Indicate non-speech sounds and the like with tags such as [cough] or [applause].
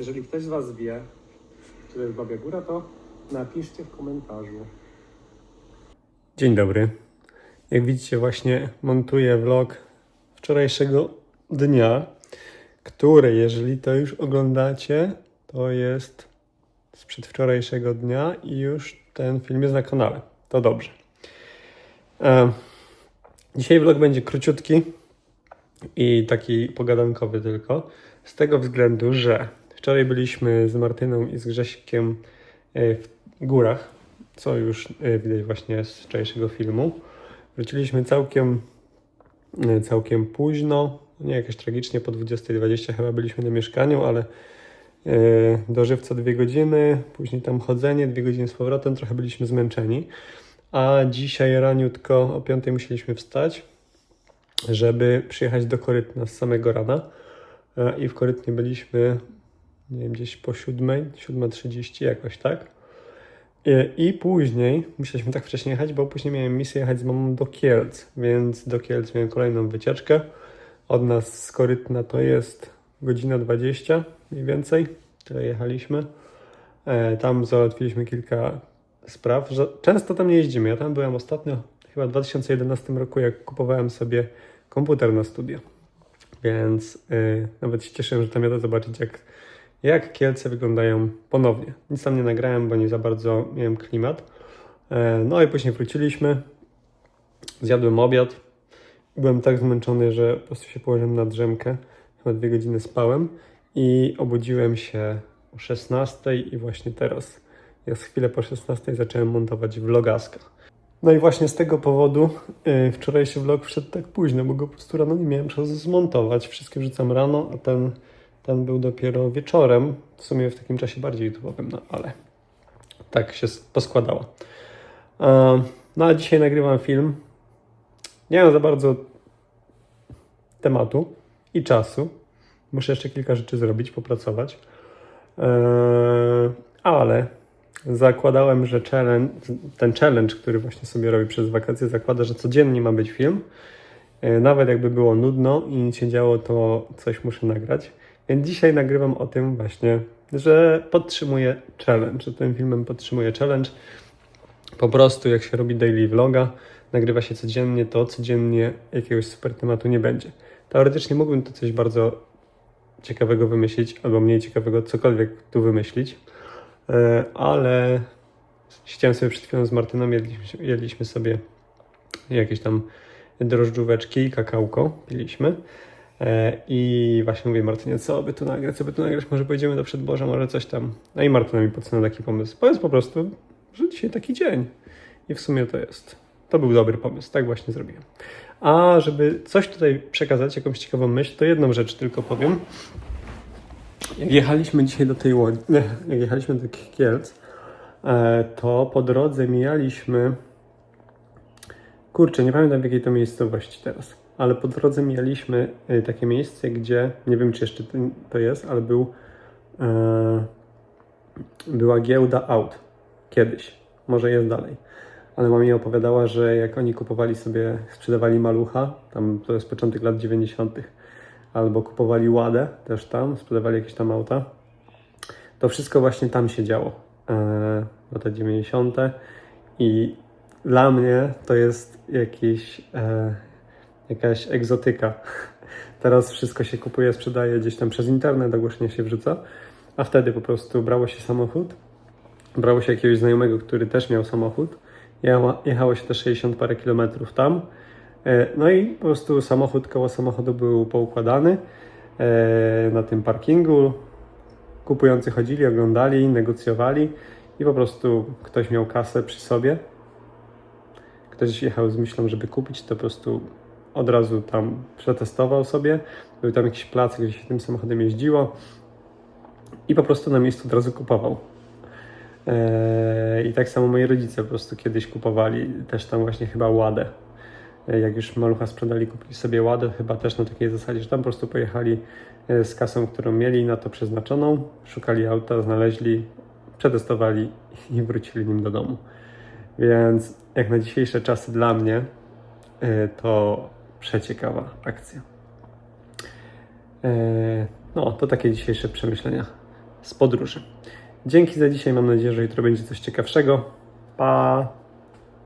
Jeżeli ktoś z Was wie, czy to jest Babia Góra, to napiszcie w komentarzu. Dzień dobry. Jak widzicie, właśnie montuję vlog wczorajszego dnia, który, jeżeli to już oglądacie, to jest z przedwczorajszego dnia i już ten film jest na kanale. To dobrze. E, dzisiaj vlog będzie króciutki i taki pogadankowy tylko. Z tego względu, że wczoraj byliśmy z Martyną i z Grzesikiem e, w górach, co już e, widać właśnie z wczorajszego filmu. Wróciliśmy całkiem, e, całkiem późno, nie jakoś tragicznie, po 20.20 chyba byliśmy na mieszkaniu, ale do żywca dwie godziny, później tam chodzenie, dwie godziny z powrotem, trochę byliśmy zmęczeni. A dzisiaj raniutko o 5 musieliśmy wstać, żeby przyjechać do Korytna z samego rana. I w Korytnie byliśmy, nie wiem, gdzieś po 7, 7.30 jakoś, tak? I, I później musieliśmy tak wcześnie jechać, bo później miałem misję jechać z mamą do Kielc, więc do Kielc miałem kolejną wycieczkę. Od nas z Korytna to jest godzina 20 mniej więcej, tyle jechaliśmy. E, tam załatwiliśmy kilka spraw. Często tam nie jeździmy. Ja tam byłem ostatnio, chyba w 2011 roku, jak kupowałem sobie komputer na studia. Więc y, nawet się cieszyłem, że tam jadę zobaczyć, jak, jak Kielce wyglądają ponownie. Nic tam nie nagrałem, bo nie za bardzo miałem klimat. E, no i później wróciliśmy, zjadłem obiad. Byłem tak zmęczony, że po prostu się położyłem na drzemkę. Chyba dwie godziny spałem i obudziłem się o 16 i właśnie teraz, jest chwilę po 16 zacząłem montować vlogaska. No i właśnie z tego powodu yy, wczorajszy vlog wszedł tak późno, bo go po prostu rano nie miałem czasu zmontować. Wszystkie wrzucam rano, a ten, ten był dopiero wieczorem. W sumie w takim czasie bardziej YouTube'owym, no ale tak się poskładało. E, no a dzisiaj nagrywam film. Nie mam za bardzo tematu i czasu. Muszę jeszcze kilka rzeczy zrobić, popracować. E, ale zakładałem, że challenge, ten challenge, który właśnie sobie robię przez wakacje, zakłada, że codziennie ma być film. E, Nawet jakby było nudno i nic się działo, to coś muszę nagrać. Więc dzisiaj nagrywam o tym właśnie, że podtrzymuję challenge, że tym filmem podtrzymuję challenge. Po prostu jak się robi daily vloga, nagrywa się codziennie, to codziennie jakiegoś super tematu nie będzie. Teoretycznie mógłbym tu coś bardzo ciekawego wymyślić, albo mniej ciekawego, cokolwiek tu wymyślić. E, ale siedziałem sobie przed chwilą z Martyną, jedliśmy, jedliśmy sobie jakieś tam drożdżóweczki i kakałko piliśmy. E, I właśnie mówię Martynie, co by tu nagrać, co by tu nagrać, może pojedziemy do Przedboża, może coś tam. No i Martyna mi podsunęła taki pomysł. Powiedz po prostu, że dzisiaj taki dzień. I w sumie to jest. To był dobry pomysł, tak właśnie zrobiłem. A żeby coś tutaj przekazać, jakąś ciekawą myśl, to jedną rzecz tylko powiem. Jak jechaliśmy dzisiaj do tej łodzi, [laughs] jak jechaliśmy do tych Kielc, e, to po drodze mijaliśmy, kurczę, nie pamiętam w jakiej to miejscowości teraz, ale po drodze mijaliśmy e, takie miejsce, gdzie, nie wiem czy jeszcze to jest, ale był, e, była giełda aut kiedyś, może jest dalej. Ale mama mi opowiadała, że jak oni kupowali sobie, sprzedawali malucha, tam to jest początek lat 90., albo kupowali ładę też tam, sprzedawali jakieś tam auta. To wszystko właśnie tam się działo. E, lata 90. I dla mnie to jest jakiś, e, jakaś egzotyka. Teraz wszystko się kupuje, sprzedaje gdzieś tam przez internet, ogłoszenia się wrzuca, a wtedy po prostu brało się samochód, brało się jakiegoś znajomego, który też miał samochód, jechało, jechało się te 60 parę kilometrów tam, E, No i po prostu samochód, koło samochodu był poukładany e, na tym parkingu. Kupujący chodzili, oglądali, negocjowali i po prostu ktoś miał kasę przy sobie. Ktoś jechał z myślą, żeby kupić, to po prostu od razu tam przetestował sobie. Był tam jakiś plac, gdzie się tym samochodem jeździło i po prostu na miejscu od razu kupował. E, I tak samo moi rodzice po prostu kiedyś kupowali też tam właśnie chyba ładę jak już malucha sprzedali, kupili sobie ładę, chyba też na takiej zasadzie, że tam po prostu pojechali e, z kasą, którą mieli na to przeznaczoną, szukali auta, znaleźli, przetestowali i wrócili nim do domu. Więc jak na dzisiejsze czasy dla mnie e, to przeciekawa akcja. E, No, to takie dzisiejsze przemyślenia z podróży. Dzięki za dzisiaj. Mam nadzieję, że jutro będzie coś ciekawszego. Pa!